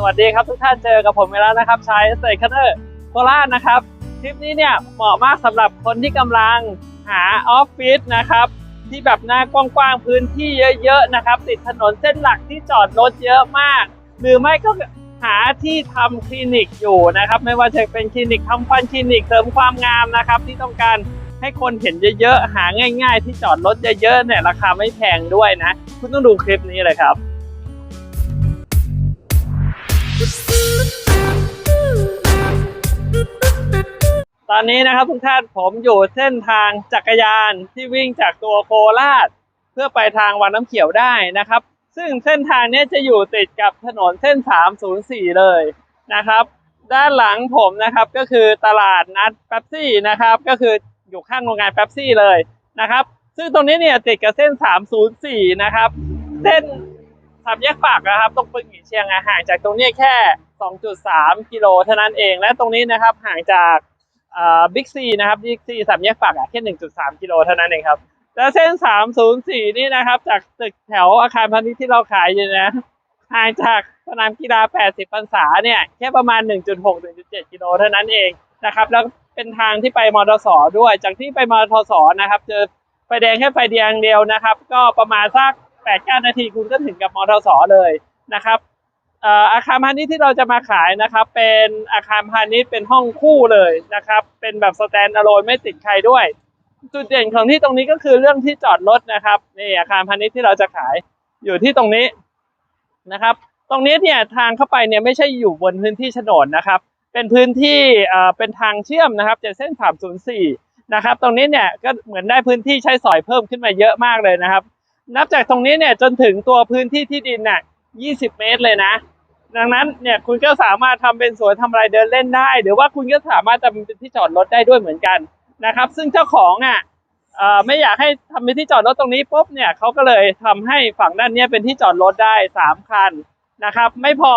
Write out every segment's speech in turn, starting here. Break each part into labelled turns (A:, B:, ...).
A: สวัสดีครับทุกท่านเจอกับผมไปแล้วนะครับชายเสกคัตเตอร์โคราชนะครับคลิปนี้เนี่ยเหมาะมากสำหรับคนที่กำลังหาออฟฟิศนะครับที่แบบหน้ากว้างๆพื้นที่เยอะๆนะครับติดถนนเส้นหลักที่จอดรถเยอะมาก หรือไม่ก็หาที่ทำคลินิกอยู่นะครับ ไม่ว่าจะเป็นคลินิกทำฟันคลินิกเสริมความงามนะครับที่ต้องการให้คนเห็นเยอะๆ หาง่าย ๆ ที่จอดรถเยอะๆเนี่ยราคาไม่แพงด้วยนะ คุณต้องดูคลิปนี้เลยครับ ตอนนี้นะครับทุกท่านผมอยู่เส้นทางจักรยานที่วิ่งจากตัวโคราช เพื่อไปทางวังน้ำเขียวได้นะครับ ซึ่งเส้นทางนี้จะอยู่ติดกับถนนเส้น 304 เลยนะครับ ด้านหลังผมนะครับก็คือตลาดนัดแป๊บซี่นะครับ ก็คืออยู่ข้างโรงงานแป๊บซี่เลยนะครับ ซึ่งตรงนี้เนี่ยติดกับเส้น 304 นะครับ เส้นสามแยกปากนะครับ ตรงปึงหงีเชียงอะห่างจากตรงนี้แค่ 2.3 กิโลเท่านั้นเอง และตรงนี้นะครับห่างจากบิ๊กซีนะครับบิ๊กซีสามแยกปากแค่ 1.3 กิโลเท่านั้นเองครับแล้วเส้น 304 นี่นะครับ จากตึกแถวอาคารพาณิชย์ที่เราขายอยู่นะห่างจากสนามกีฬา 80พรรษาเนี่ยแค่ประมาณ 1.6-1.7 กิโลเท่านั้นเองนะครับ แล้วเป็นทางที่ไปมอเตอร์สด้วย จากที่ไปมอเตอร์สนะครับเจอไฟแดงแค่ไฟแดงเดียวนะครับ ก็ประมาณสัก8-9นาทีคุณก็ถึงกับมอเตอร์สเลยนะครับ อาคารพาณิชย์ที่เราจะมาขายนะครับ เป็นอาคารพาณิชย์เป็นห้องคู่เลยนะครับ เป็นแบบสแตนด์อะโลนไม่ติดใครด้วย จุดเด่นของที่ตรงนี้ก็คือเรื่องที่จอดรถนะครับนี่อาคารพาณิชย์ที่เราจะขายอยู่ที่ตรงนี้นะครับ ตรงนี้เนี่ยทางเข้าไปเนี่ยไม่ใช่อยู่บนพื้นที่โฉนดนะครับ เป็นพื้นที่เอ่อเป็นทางเชื่อมนะครับจากเส้น304นย์สี่นะครับ ตรงนี้เนี่ยก็เหมือนได้พื้นที่ใช้สอยเพิ่มขึ้นมาเยอะมากเลยนะครับ นับจากตรงนี้เนี่ยจนถึงตัวพื้นที่ที่ดินน่ะ 20 เมตรเลยนะ ดังนั้นเนี่ยคุณก็สามารถทำเป็นสวนทำอะไรเดินเล่นได้ หรือว่าคุณก็สามารถทำเป็นที่จอดรถได้ด้วยเหมือนกันนะครับ ซึ่งเจ้าของอะไม่อยากให้ทำเป็นที่จอดรถตรงนี้ปุ๊บเนี่ยเขาก็เลยทำให้ฝั่งด้านนี้เป็นที่จอดรถได้สามคันนะครับ ไม่พอ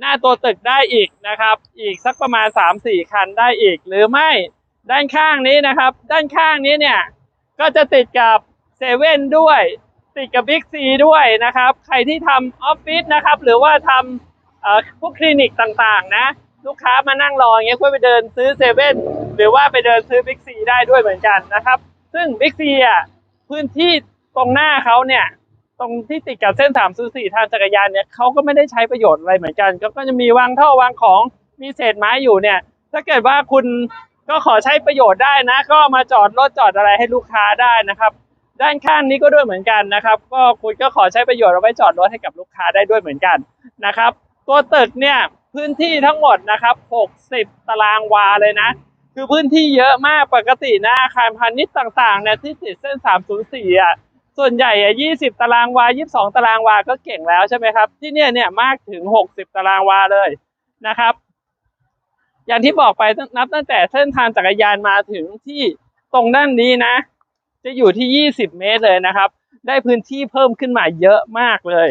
A: หน้าตัวตึกได้อีกนะครับ อีกสักประมาณสามสี่คันได้อีก หรือไม่ด้านข้างนี้นะครับ ด้านข้างนี้เนี่ยก็จะติดกับเซเว่นด้วย ติดกับบิ๊กซีด้วยนะครับ ใครที่ทำออฟฟิศนะครับ หรือว่าทำพวกคลินิกต่างๆ นะ ลูกค้ามานั่งรออย่างเงี้ยก็ไปเดินซื้อเซเว่นหรือว่าไปเดินซื้อบิ๊กซีได้ด้วยเหมือนกันนะครับ ซึ่งบิ๊กซีอะพื้นที่ตรงหน้าเขาเนี่ยตรงที่ติดกับเส้นสามศูสี่ทางจักรยานเนี่ยเขาก็ไม่ได้ใช้ประโยชน์อะไรเหมือนกัน ก็จะมีวางท่อวางของมีเศษไม้อยู่เนี่ย ถ้าเกิดว่าคุณก็ขอใช้ประโยชน์ได้นะ ก็มาจอดรถจอดอะไรให้ลูกค้าได้นะครับ ด้านข้างนี้ก็ด้วยเหมือนกันนะครับ ก็คุณก็ขอใช้ประโยชน์เอาไว้จอดรถให้กับลูกค้าได้ด้วยเหมือนกันนะครับ ตัวตึกเนี่ยพื้นที่ทั้งหมดนะครับ 60 ตารางวาเลยนะ คือพื้นที่เยอะมากปกตินะอาคารพาณิชย์ต่างๆเนี่ยที่ติดเส้น 304อะส่วนใหญ่อะ20 ตารางวา 22 ตารางวาก็เก่งแล้วใช่ไหมครับ ที่เนี่ยเนี่ยมากถึง 60 ตารางวาเลยนะครับ อย่างที่บอกไปนับตั้งแต่เส้นทางจักรยานมาถึงที่ตรงด้านนี้นะ จะอยู่ที่ 20 เมตรเลยนะครับ ได้พื้นที่เพิ่มขึ้นมาเยอะมากเลย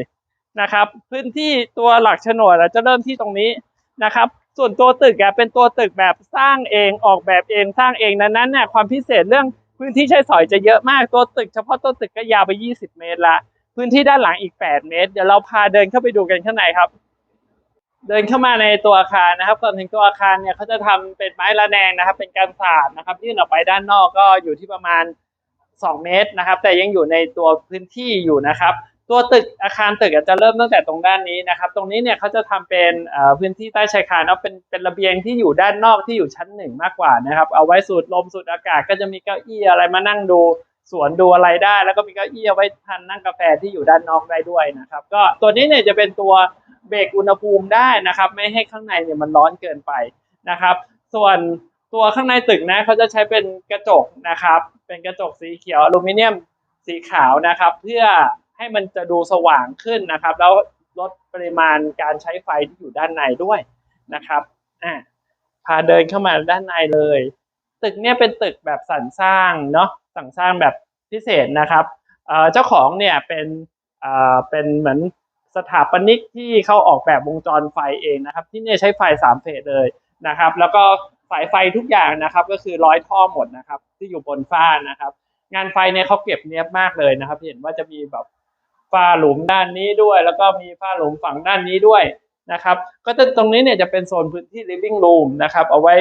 A: นะครับ พื้นที่ตัวหลักโฉนดจะเริ่มที่ตรงนี้นะครับ ส่วนตัวตึกเป็นตัวตึกแบบสร้างเองออกแบบเองสร้างเองนั้นนั้นเนี่ยความพิเศษเรื่องพื้นที่ใช้สอยจะเยอะมากตัวตึกเฉพาะตัวตึกก็ยาวไป 20 เมตรละพื้นที่ด้านหลังอีก 8 เมตร เดี๋ยวเราพาเดินเข้าไปดูกันข้างในครับ เดินเข้ามาในตัวอาคารนะครับก่อนถึงตัวอาคารเนี่ยเขาจะทำเป็นไม้ระแนงนะครับ เป็นการสาดนะครับยื่นออกไปด้านนอกก็อยู่ที่ประมาณ 2 เมตรนะครับ แต่ยังอยู่ในตัวพื้นที่อยู่นะครับ ตัวตึกอาคารตึกอาจจะเริ่มตั้งแต่ตรงด้านนี้นะครับ ตรงนี้เนี่ยเขาจะทำเป็นพื้นที่ใต้ชายคาเนาะเป็นเป็นระเบียงที่อยู่ด้านนอกที่อยู่ชั้นหนึ่งมากกว่านะครับ เอาไว้สูดลมสูดอากาศก็จะมีเก้าอี้อะไรมานั่งดูสวนดูอะไรได้ แล้วก็มีเก้าอี้เอาไว้ทานนั่งกาแฟที่อยู่ด้านนอกได้ด้วยนะครับ ก็ตัวนี้เนี่ยจะเป็นตัวเบรกอุณหภูมิได้นะครับ ไม่ให้ข้างในเนี่ยมันร้อนเกินไปนะครับ ส่วน ตัวข้างในตึกนะเขาจะใช้เป็นกระจกนะครับ เป็นกระจกสีเขียวอลูมิเนียมสีขาวนะครับ เพื่อให้มันจะดูสว่างขึ้นนะครับ แล้วลดปริมาณการใช้ไฟที่อยู่ด้านในด้วยนะครับอ่าพาเดินเข้ามาด้านในเลย ตึกเนี่ยเป็นตึกแบบสรรสร้างเนาะสรรสร้างแบบพิเศษนะครับเอ่อเจ้าของเนี่ยเป็นเอ่อเป็นเหมือนสถาปนิกที่เขาออกแบบวงจรไฟเองนะครับ ที่เนี่ยใช้ไฟสามเฟสเลยนะครับ แล้วก็ สายไฟทุกอย่างนะครับ ก็คือร้อยท่อหมดนะครับ ที่อยู่บนฟ้านะครับ งานไฟเนี่ยเขาเก็บเนียบมากเลยนะครับ เห็นว่าจะมีแบบฝ้าหลุมด้านนี้ด้วย แล้วก็มีฝ้าหลุมฝั่งด้านนี้ด้วยนะครับ ก็ตรงนี้เนี่ยจะเป็นโซนพื้นที่ living room นะครับ เอาไว้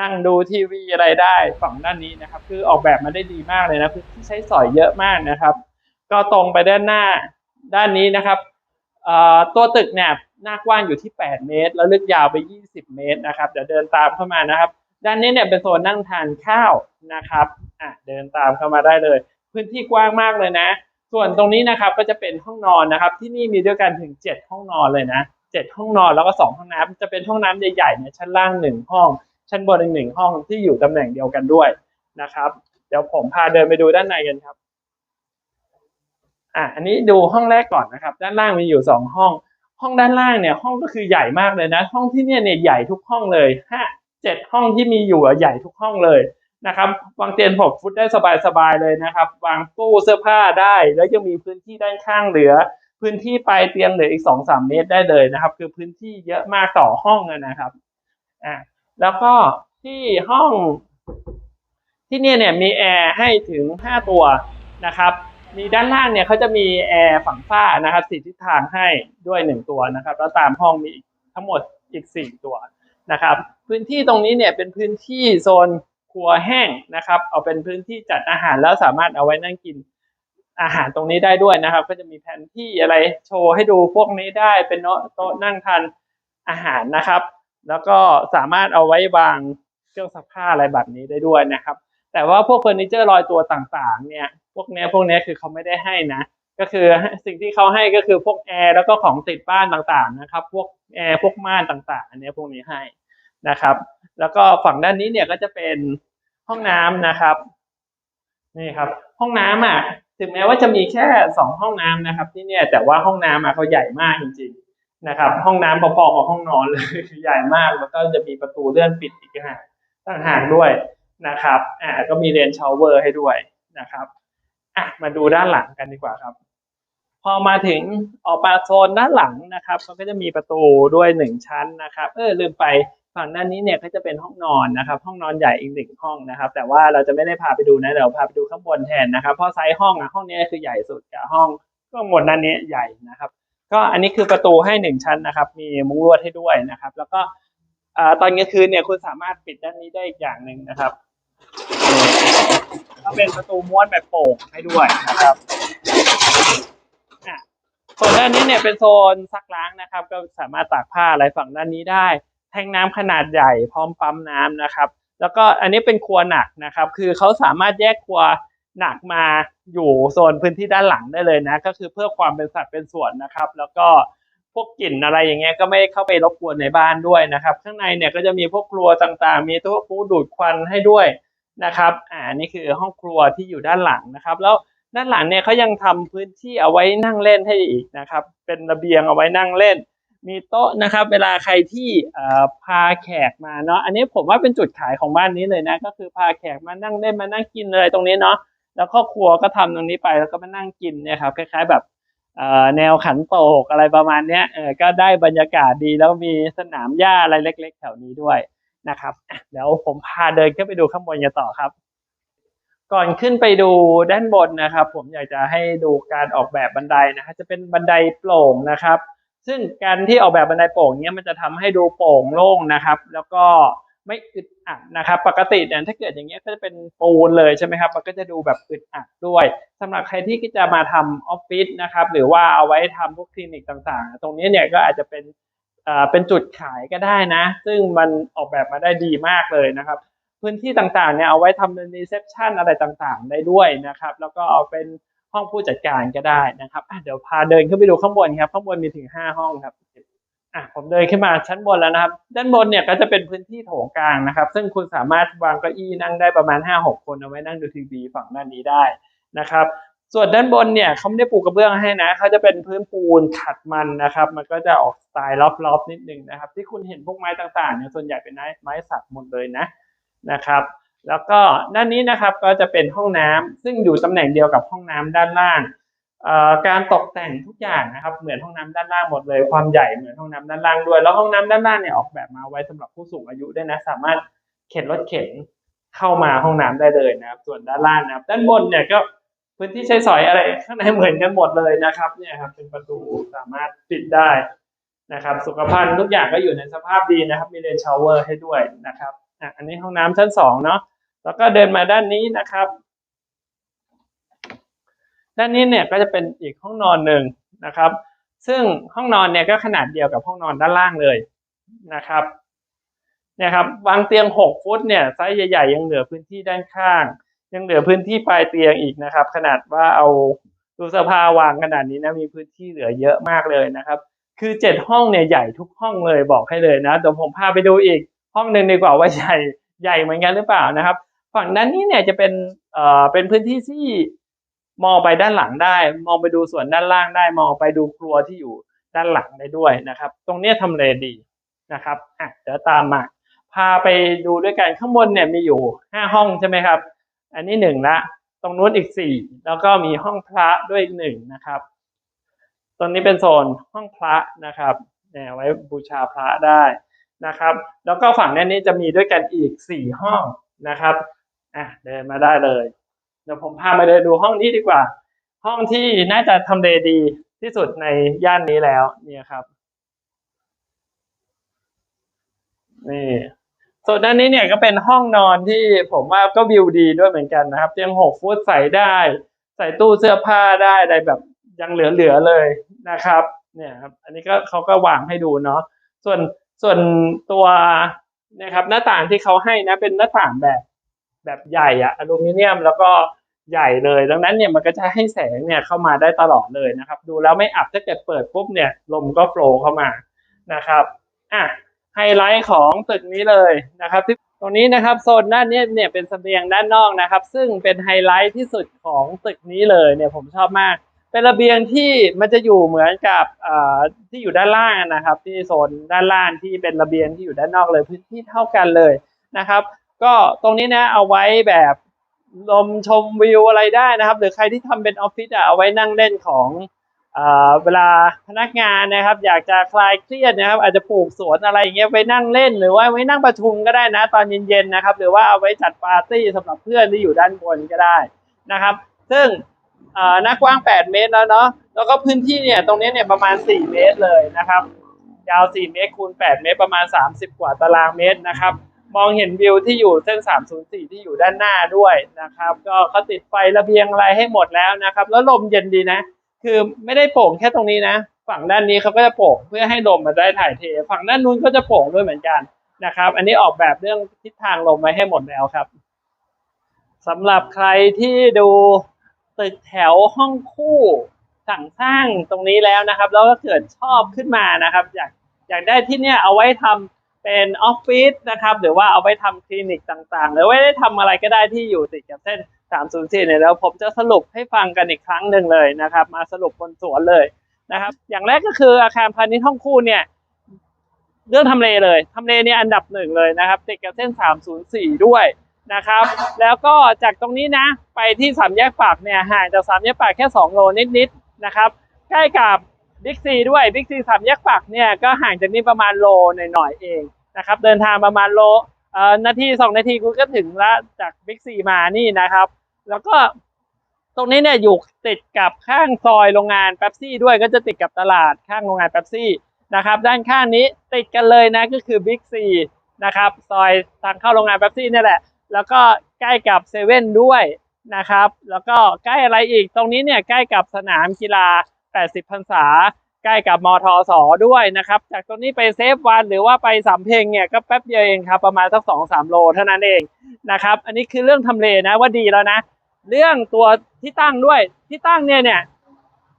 A: นั่งดูทีวีอะไรได้ฝั่งด้านนี้นะครับ คือออกแบบมาได้ดีมากเลยนะพื้นที่ใช้สอยเยอะมากนะครับ ก็ตรงไปด้านหน้าด้านนี้นะครับ ตัวตึกเนี่ยหน้ากว้างอยู่ที่ 8 เมตร แล้วลึกยาวไป 20 เมตรนะครับ เดี๋ยวเดินตามเข้ามานะครับ ด้านนี้เนี่ยเป็นโซนนั่งทานข้าวนะครับอะเดินตามเข้ามาได้เลย พื้นที่กว้างมากเลยนะ ส่วนตรงนี้นะครับก็จะเป็นห้องนอนนะครับ ที่นี่มีด้วยกันถึง 7 ห้องนอนเลยนะ 7 ห้องนอนแล้วก็ 2 ห้องน้ำจะเป็นห้องน้ำใหญ่ๆเนี่ยชั้นล่าง 1 ห้อง ชั้นบนอีกหนึ่งห้องที่อยู่ตำแหน่งเดียวกันด้วยนะครับ เดี๋ยวผมพาเดินไปดูด้านในกันครับ อะอันนี้ดูห้องแรกก่อนนะครับ ด้านล่างมีอยู่สองห้อง ห้องด้านล่างเนี่ยห้องก็คือใหญ่มากเลยนะ ห้องที่เนี่ยเนี่ยใหญ่ทุกห้องเลยห้าเจ็ดห้องที่มีอยู่ใหญ่ทุกห้องเลยนะครับวางเตียงหกฟุตได้สบายๆเลยนะครับ วางตู้เสื้อผ้าได้แล้วยังมีพื้นที่ด้านข้างเหลือ พื้นที่ปลายเตียงเหลืออีกสองสามเมตรได้เลยนะครับ คือพื้นที่เยอะมากต่อห้องนะครับอะแล้วก็ที่ห้องที่เนี่ยเนี่ยมีแอร์ให้ถึง5ตัวนะครับ มีด้านล่างเนี่ยเขาจะมีแอร์ฝั่งฝ้านะครับสี่ทิศทางให้ด้วย1ตัวนะครับ แล้วตามห้องมีทั้งหมดอีก4ตัวนะครับ พื้นที่ตรงนี้เนี่ยเป็นพื้นที่โซนครัวแห้งนะครับ เอาเป็นพื้นที่จัดอาหารแล้วสามารถเอาไว้นั่งกินอาหารตรงนี้ได้ด้วยนะครับ ก็จะมีแผนที่อะไรโชว์ให้ดูพวกนี้ได้เป็นโต๊ะนั่งทานอาหารนะครับ แล้วก็สามารถเอาไว้วางเครื่องซักผ้าอะไรแบบนี้ได้ด้วยนะครับ แต่ว่าพวกเฟอร์นิเจอร์ลอยตัวต่างๆ เนี่ย พวกเนี้ยพวกเนี้ยคือเขาไม่ได้ให้นะ ก็คือสิ่งที่เขาให้ก็คือพวกแอร์แล้วก็ของติดบ้านต่างๆนะครับ พวกแอร์พวกม่านต่างๆ อันเนี้ยพวกนี้ให้นะครับ แล้วก็ฝั่งด้านนี้เนี่ยก็จะเป็นห้องน้ำนะครับ นี่ครับ ห้องน้ำอะ ถึงแม้ว่าจะมีแค่สองห้องน้ำนะครับ ที่เนี่ย แต่ว่าห้องน้ำอะเขาใหญ่มากจริง ๆ นะครับ ห้องน้ำพอๆกับห้องนอนเลยใหญ่มากแล้วก็จะมีประตูเลื่อนปิดอีกต่างหากต่างหากด้วย นะครับอ่าก็มีเรนชาวเวอร์ให้ด้วยนะครับอะมาดูด้านหลังกันดีกว่าครับ พอมาถึงออกมาโซนด้านหลังนะครับมันก็จะมีประตูด้วยหนึ่งชั้นนะครับ เออลืมไปฝั่งด้านนี้เนี่ยก็จะเป็นห้องนอนนะครับ ห้องนอนใหญ่อีกหนึ่งห้องนะครับ แต่ว่าเราจะไม่ได้พาไปดูนะเดี๋ยวพาไปดูข้างบนแทนนะครับเพราะไซส์ห้องอะห้องนี้คือใหญ่สุดกับห้องข้างบนด้านนี้ใหญ่นะครับ ก็อันนี้คือประตูให้หนึ่งชั้นนะครับ มีมุ้งลวดให้ด้วยนะครับ แล้วก็อ่าตอนกลางคืนเนี่ยคุณสามารถปิดด้านนี้ได้อีกอย่างหนึ่งนะครับ ก็เป็นประตูม้วนแบบโป่งให้ด้วยนะครับอะส่วนด้านนี้เนี่ยเป็นโซนซักล้างนะครับ ก็สามารถตากผ้าอะไรฝั่งด้านนี้ได้ แทงน้ำขนาดใหญ่พร้อมปั๊มน้ำนะครับ แล้วก็อันนี้เป็นครัวหนักนะครับ คือเขาสามารถแยกครัวหนักมาอยู่โซนพื้นที่ด้านหลังได้เลยนะ ก็คือเพื่อความเป็นสัดเป็นส่วนนะครับ แล้วก็พวกกลิ่นอะไรอย่างเงี้ยก็ไม่เข้าไปรบกวนในบ้านด้วยนะครับ ข้างในเนี่ยก็จะมีพวกครัวต่างๆ มีตู้ฟูดูดควันให้ด้วย นะครับอ่านี่คือห้องครัวที่อยู่ด้านหลังนะครับ แล้วด้านหลังเนี่ยเขายังทำพื้นที่เอาไว้นั่งเล่นให้อีกนะครับ เป็นระเบียงเอาไว้นั่งเล่น มีโต๊ะนะครับ เวลาใครที่เอ่อพาแขกมาเนาะอันนี้ผมว่าเป็นจุดขายของบ้านนี้เลยนะ ก็คือพาแขกมานั่งเล่นมานั่งกินเลยตรงนี้เนาะแล้วครอบครัวก็ทำตรงนี้ไปแล้วก็มานั่งกินเนี่ยครับคล้าย ๆแบบเอ่อแนวขันโตกอะไรประมาณเนี้ยเออก็ได้บรรยากาศดีแล้วมีสนามหญ้าอะไรเล็ก ๆ แถวนี้ด้วย นะครับเดี๋ยวผมพาเดินขึ้นไปดูข้างบนกันต่อครับ ก่อนขึ้นไปดูด้านบนนะครับ ผมอยากจะให้ดูการออกแบบบันไดนะฮะจะเป็นบันไดโปร่งนะครับ ซึ่งการที่ออกแบบบันไดโปร่งเนี้ยมันจะทำให้ดูโปร่งโล่งนะครับ แล้วก็ไม่อึดอัดนะครับ ปกติเนี่ยถ้าเกิดอย่างเงี้ยก็จะเป็นปูนเลยใช่ไหมครับ มันก็จะดูแบบอึดอัดด้วยสำหรับใครที่จะมาทำออฟฟิศนะครับ หรือว่าเอาไว้ทำพวกคลินิกต่างๆ ตรงนี้เนี่ยก็อาจจะเป็น เอ่อเป็นจุดขายก็ได้นะ ซึ่งมันออกแบบมาได้ดีมากเลยนะครับ พื้นที่ต่างๆเนี่ยเอาไว้ทำเป็นรีเซพชันอะไรต่างๆ ได้ด้วยนะครับ แล้วก็เอาเป็นห้องผู้จัดการก็ได้นะครับเดี๋ยวพาเดินขึ้นไปดูข้างบนครับ ข้างบนมีถึงห้าห้องครับอะผมเดินขึ้นมาชั้นบนแล้วนะครับ ด้านบนเนี่ยก็จะเป็นพื้นที่โถงกลางนะครับ ซึ่งคุณสามารถวางเก้าอี้นั่งได้ประมาณห้าหกคนเอาไว้นั่งดูทีวีฝั่งด้านนี้ได้นะครับ ส่วนด้านบนเนี่ยเขาไม่ได้ปูกระเบื้องให้นะเขาจะเป็นพื้นปูนขัดมันนะครับ มันก็จะออกสไตล์ล็อบๆนิดนึงนะครับ ที่คุณเห็นพวกไม้ต่างๆเนี่ยส่วนใหญ่เป็นไม้ไม้สักหมดเลยนะนะครับ แล้วก็ด้านนี้นะครับก็จะเป็นห้องน้ำซึ่งอยู่ตำแหน่งเดียวกับห้องน้ำด้านล่างการตกแต่งทุกอย่างนะครับเหมือนห้องน้ำด้านล่างหมดเลย ความใหญ่เหมือนห้องน้ำด้านล่างด้วย แล้วห้องน้ำด้านล่างเนี่ยออกแบบมาไว้สำหรับผู้สูงอายุได้นะ สามารถเข็นรถเข็นเข้ามาห้องน้ำได้เลยนะครับ ส่วนด้านล่างนะครับ ด้านบนเนี่ยก็ พื้นที่ใช้สอยอะไรข้างในเหมือนกันหมดเลยนะครับ เนี่ยครับเป็นประตูสามารถปิดได้นะครับ สุขภัณฑ์ทุกอย่างก็อยู่ในสภาพดีนะครับ มีเลนชาวเวอร์ให้ด้วยนะครับอะอันนี้ห้องน้ำชั้นสองเนาะแล้วก็เดินมาด้านนี้นะครับ ด้านนี้เนี่ยก็จะเป็นอีกห้องนอนหนึ่งนะครับ ซึ่งห้องนอนเนี่ยก็ขนาดเดียวกับห้องนอนด้านล่างเลยนะครับเนี่ยครับวางเตียงหกฟุตเนี่ยไซส์ใหญ่ ๆ ยังเหลือพื้นที่ด้านข้าง ยังเหลือพื้นที่ปลายเตียงอีกนะครับ ขนาดว่าเอาตู้เสื้อผ้าวางขนาดนี้นะมีพื้นที่เหลือเยอะมากเลยนะครับ คือเจ็ดห้องเนี่ยใหญ่ทุกห้องเลยบอกให้เลยนะเดี๋ยวผมพาไปดูอีกห้องหนึ่งดีกว่าว่าใหญ่ใหญ่เหมือนกันหรือเปล่านะครับ ฝั่งด้านนี้เนี่ยจะเป็นเอ่อเป็นพื้นที่ที่มองไปด้านหลังได้ มองไปดูส่วนด้านล่างได้ มองไปดูครัวที่อยู่ด้านหลังได้ด้วยนะครับ ตรงเนี้ยทำเลดีนะครับอะเดี๋ยวตามมาพาไปดูด้วยกันข้างบนเนี่ยมีอยู่ห้าห้องใช่ไหมครับ อันนี้หนึ่งละ ตรงนู้นอีกสี่แล้วก็มีห้องพระด้วยอีกหนึ่งนะครับ ตรงนี้เป็นโซนห้องพระนะครับเนี่ยไว้บูชาพระได้นะครับ แล้วก็ฝั่งด้านนี้จะมีด้วยกันอีกสี่ห้องนะครับอะเดินมาได้เลยเดี๋ยวผมพามาเดินดูห้องนี้ดีกว่า ห้องที่น่าจะทำเลดีที่สุดในย่านนี้แล้วเนี่ยครับ นี่ ส่วนด้านนี้เนี่ยก็เป็นห้องนอนที่ผมว่าก็วิวดีด้วยเหมือนกันนะครับเตียงหกฟุตใส่ได้ ใส่ตู้เสื้อผ้าได้อะไรแบบยังเหลือๆเลยนะครับ เนี่ยครับ อันนี้ก็เขาก็วางให้ดูเนาะส่วนส่วนตัวนี่ยครับหน้าต่างที่เขาให้นะเป็นหน้าต่างแบบแบบใหญ่อะอลูมิเนียมแล้วก็ใหญ่เลย ดังนั้นเนี่ยมันก็จะให้แสงเนี่ยเข้ามาได้ตลอดเลยนะครับ ดูแล้วไม่อับถ้าเกิดเปิดปุ๊บเนี่ยลมก็โฟล์เข้ามานะครับอะ ไฮไลท์ของตึกนี้เลยนะครับที่ตรงนี้นะครับโซนด้านเนี้ยเนี่ยเป็นเสบียงด้านนอกนะครับ ซึ่งเป็นไฮไลท์ที่สุดของตึกนี้เลยเนี่ยผมชอบมาก เป็นระเบียงที่มันจะอยู่เหมือนกับที่อยู่ด้านล่างนะครับ ที่โซนด้านล่างที่เป็นระเบียงที่อยู่ด้านนอกเลยพื้นที่เท่ากันเลยนะครับ ก็ตรงนี้นะเอาไว้แบบลมชมวิวอะไรได้นะครับ หรือใครที่ทำเป็นออฟฟิศอะเอาไว้นั่งเล่นของ เวลาพนักงานนะครับ อยากจะคลายเครียดนะครับ อาจจะปลูกสวนอะไรอย่างเงี้ยไปนั่งเล่นหรือว่าไว้นั่งประชุมก็ได้นะ ตอนเย็นๆนะครับ หรือว่าเอาไว้จัดปาร์ตี้สำหรับเพื่อนที่อยู่ด้านบนก็ได้นะครับ ซึ่งหน้ากว้าง 8 เมตรแล้วเนาะแล้วก็พื้นที่เนี่ยตรงนี้เนี่ยประมาณ 4 เมตรเลยนะครับยาว 4 เมตรคูณ 8 เมตร ประมาณ 30 กว่าตารางเมตรนะครับ มองเห็นวิวที่อยู่เส้น 304 ที่อยู่ด้านหน้าด้วยนะครับ ก็เขาติดไฟระเบียงอะไรให้หมดแล้วนะครับ แล้วลมเย็นดีนะ คือไม่ได้โป่งแค่ตรงนี้นะ ฝั่งด้านนี้เขาก็จะโป่งเพื่อให้ลมมันได้ถ่ายเท ฝั่งด้านนู้นก็จะโป่งด้วยเหมือนกันนะครับ อันนี้ออกแบบเรื่องทิศทางลมไว้ให้หมดแล้วครับสำหรับใครที่ดูตึกแถวห้องคู่สั่งสร้างตรงนี้แล้วนะครับ แล้วก็เกิดชอบขึ้นมานะครับ อยากอยากได้ที่เนี่ยเอาไว้ทำเป็นออฟฟิศนะครับ หรือว่าเอาไว้ทำคลินิกต่างๆ หรือว่าได้ทำอะไรก็ได้ที่อยู่ติดกับเส้น 304เนี่ยแล้วผมจะสรุปให้ฟังกันอีกครั้งหนึ่งเลยนะครับ มาสรุปบนสวนเลยนะครับ อย่างแรกก็คืออาคารพาณิชย์ห้องคู่เนี่ย เรื่องทำเลเลยทำเลเนี่ยอันดับหนึ่งเลยนะครับ ติดกับเส้น 304 ด้วยนะครับ แล้วก็จากตรงนี้นะ ไปที่สามแยกปากเนี่ยห่างจากสามแยกปากแค่ 2 โลนิดๆนะครับ ใกล้กับบิ๊กซีด้วยบิ๊กซีสามแยกปากเนี่ยก็ห่างจากนี้ประมาณโลหน่อยๆเองนะครับ เดินทางประมาณโลนาทีสองนาทีคุณก็ถึงล้วจากบิ๊กซีมานี่นะครับ แล้วก็ตรงนี้เนี่ยอยู่ติดกับข้างซอยโรงงานแป๊บซี่ด้วยก็จะติดกับตลาดข้างโรงงานแป๊บซี่นะครับ ด้านข้างนี้ติดกันเลยนะก็คือบิ๊กซีนะครับซอยทางเข้าโรงงานแป๊บซี่นี่แหละ แล้วก็ใกล้กับเซเว่นด้วยนะครับ แล้วก็ใกล้อะไรอีกตรงนี้เนี่ยใกล้กับสนามกีฬา 80พรรษา ใกล้กับมทสด้วยนะครับ จากตรงนี้ไปเซฟวันหรือว่าไปสำเพ็งเนี่ยก็แป๊บเดียวเองครับประมาณสักสองสามโลเท่านั้นเองนะครับ อันนี้คือเรื่องทำเลนะว่าดีแล้วนะ เรื่องตัวที่ตั้งด้วยที่ตั้งเนี่ยเนี่ย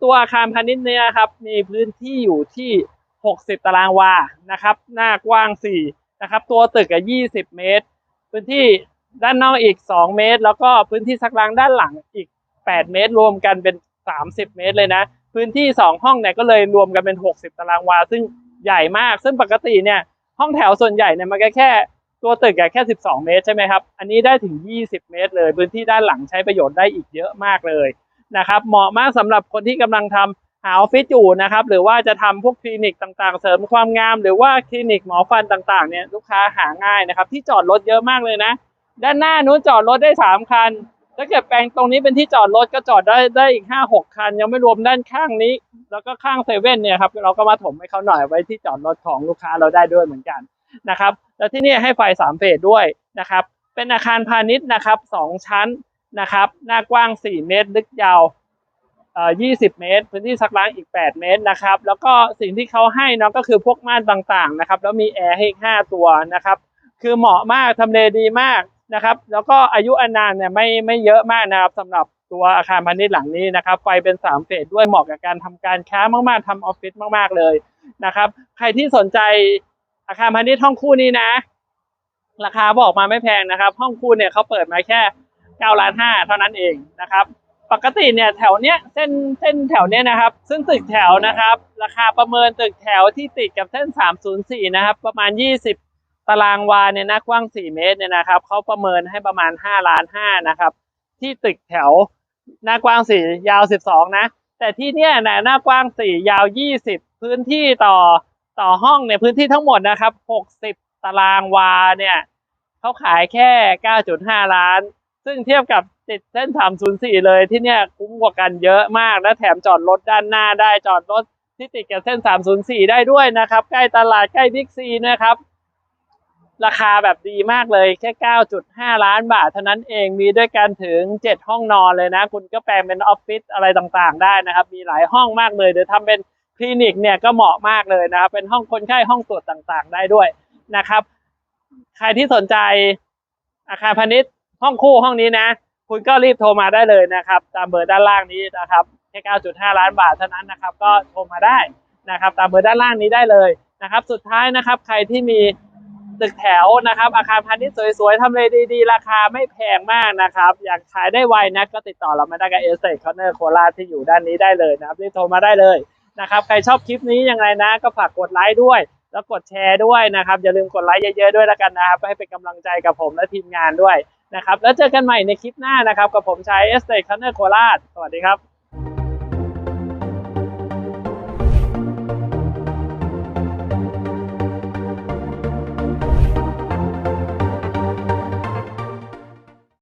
A: ตัวอาคารพาณิชย์เนี่ยครับมีพื้นที่อยู่ที่ 60 ตารางวานะครับหน้ากว้าง4นะครับตัวตึกอะ20 เมตร พื้นที่ด้านนอกอีก 2 เมตร แล้วก็พื้นที่ซักล้างด้านหลังอีก 8 เมตรรวมกันเป็น 30 เมตรเลยนะ พื้นที่ 2 ห้องเนี่ยก็เลยรวมกันเป็น 60 ตารางวา ซึ่งใหญ่มาก ซึ่งปกติเนี่ยห้องแถวส่วนใหญ่เนี่ยมันก็แค่ตัวตึกแค่ 12 เมตรใช่ไหมครับ อันนี้ได้ถึง 20 เมตร เลย พื้นที่ด้านหลังใช้ประโยชน์ได้อีกเยอะมากเลยนะครับ เหมาะมากสำหรับคนที่กำลังทำหาออฟฟิศอยู่นะครับ หรือว่าจะทำพวกคลินิกต่างๆ เสริมความงาม หรือว่าคลินิกหมอฟันต่างๆเนี่ยลูกค้าหาง่ายนะครับ ที่จอดรถเยอะมากเลยนะ ด้านหน้านู้นจอดรถได้ 3 คัน ถ้าเกิดแปลงตรงนี้เป็นที่จอดรถก็จอดได้ได้อีกห้าหกคัน ยังไม่รวมด้านข้างนี้ แล้วก็ข้างเซเว่นเนี่ยครับเราก็มาถมให้เขาหน่อยไว้ที่จอดรถของลูกค้าเราได้ด้วยเหมือนกันนะครับ แล้วที่นี่ให้ไฟสามเฟสด้วยนะครับ เป็นอาคารพาณิชย์นะครับสองชั้นนะครับ หน้ากว้างสี่เมตร ลึกยาวเอ่อ20 เมตร พื้นที่ซักล้างอีก 8 เมตรนะครับ แล้วก็สิ่งที่เขาให้เนาะก็คือพวกม่านต่างๆนะครับ แล้วมีแอร์ให้อีก5ตัวนะครับ คือเหมาะมากทำเลดีมาก นะครับ แล้วก็อายุอานานเนี่ยไม่ไม่เยอะมากนะครับสำหรับตัวอาคารพาณิชย์หลังนี้นะครับ ไฟเป็นสามเฟสด้วยเหมาะกับการทำการค้ามากๆทำออฟฟิศมากๆเลยนะครับ ใครที่สนใจอาคารพาณิชย์ห้องคู่นี้นะ ราคาบอกมาไม่แพงนะครับ ห้องคู่เนี่ยเขาเปิดมาแค่9ล้านห้าเท่านั้นเองนะครับปกติเนี่ยแถวเนี้ยเส้นเส้นแถวเนี้ยนะครับ ซึ่งตึกแถวนะครับ ราคาประเมินตึกแถวที่ติดกับเส้น 304 นะครับ ประมาณ 20 ตารางวาเนี่ยนะกว้าง 4 เมตรเนี่ยนะครับเขาประเมินให้ประมาณ 5 ล้าน5นะครับ ที่ตึกแถวหน้ากว้าง 4 ยาว 12 นะ แต่ที่เนี้ยนะหน้ากว้าง 4 ยาว 20 พื้นที่ต่อต่อห้องเนี่ยพื้นที่ทั้งหมดนะครับ 60 ตารางวาเนี่ยเขาขายแค่ 9.5 ล้าน ซึ่งเทียบกับติดเส้น 304 เลยที่เนี่ยคุ้มกว่ากันเยอะมากและแถมจอดรถด้านหน้าได้จอดรถที่ติดกับเส้น 304 ได้ด้วยนะครับ ใกล้ตลาดใกล้บิ๊กซีนะครับ ราคาแบบดีมากเลยแค่ 9.5 ล้านบาทเท่านั้นเองมีด้วยกันถึง 7 ห้องนอนเลยนะ คุณก็แปลงเป็นออฟฟิศอะไรต่างๆ ได้นะครับ มีหลายห้องมากเลยเดี๋ยวทำเป็นคลินิกเนี่ยก็เหมาะมากเลยนะครับ เป็นห้องคนไข้ห้องตรวจต่างๆ ได้ด้วยนะครับ ใครที่สนใจอาคารพาณิชย์ห้องคู่ห้องนี้นะ คุณก็รีบโทรมาได้เลยนะครับ ตามเบอร์ด้านล่างนี้นะครับแค่ 9.5 ล้านบาทเท่านั้นนะครับ ก็โทรมาได้นะครับ ตามเบอร์ด้านล่างนี้ได้เลยนะครับ สุดท้ายนะครับ ใครที่มี ตึกแถวนะครับ อาคารพาณิชย์สวยๆทำเลดีๆ ราคาไม่แพงมากนะครับ อยากขายได้ไวนะก็ติดต่อเรามาได้กับเอสเซคอนเนอร์โคราชที่อยู่ด้านนี้ได้เลยนะครับรีบโทรมาได้เลยนะครับ ใครชอบคลิปนี้ยังไงนะ ก็ฝากกดไลค์ด้วย แล้วกดแชร์ด้วยนะครับ อย่าลืมกดไลค์เยอะๆด้วยแล้วกันนะครับให้เป็นกำลังใจกับผมและทีมงานด้วยนะครับแล้วเจอกันใหม่ในคลิปหน้านะครับกับผมชายเอสเตคันเนอร์โคราชสวัสดีครับ